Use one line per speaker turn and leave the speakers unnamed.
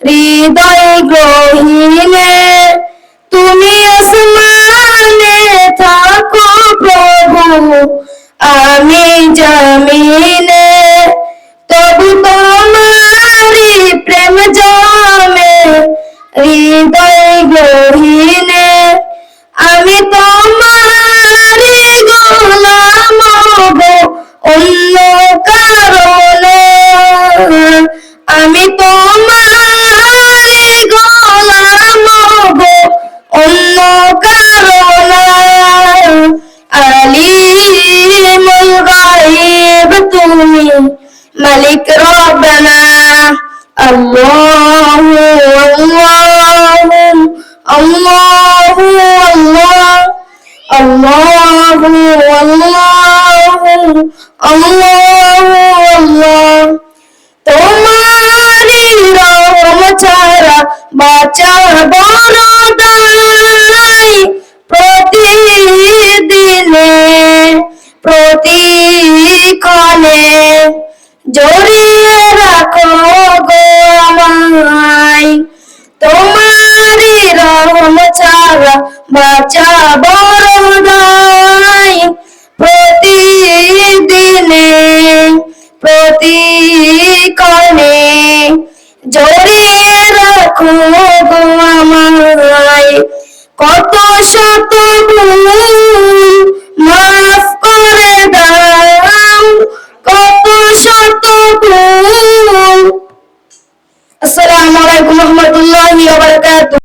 হৃদয় গ্রহিলে তুমি আসমানে থাকো প্রভু, আমি জমিনে। তবু তোমারি প্রেম জমে, হৃদয় গ্রহিলে আমি তোমার গোলাম অন্য কারণ। আমি তো করুণা আলিমুল গায়েব তুমি মালিক রব্বানা আল্লাহু আল্লাহু আল্লাহু আল্লাহ আল্লাহু আল্লাহু আল্লাহু আল্লাহ তোমারি রহম ছাড়া বাঁচা বড় প্রতিদিনে, প্রতিক্ষণে জড়িয়ে রাখো গো আমায়। তোমারি রহম ছাড়া বাঁচা বড় প্রতিদিনে, প্রতিক্ষণে জড়িয়ে রাখো গো আমায়। কত শত ভুল মাফ করে দাও, কত শত ভুল আসসালামু আলাইকুম ওয়া রাহমাতুল্লাহি ওয়া বারাকাতুহু।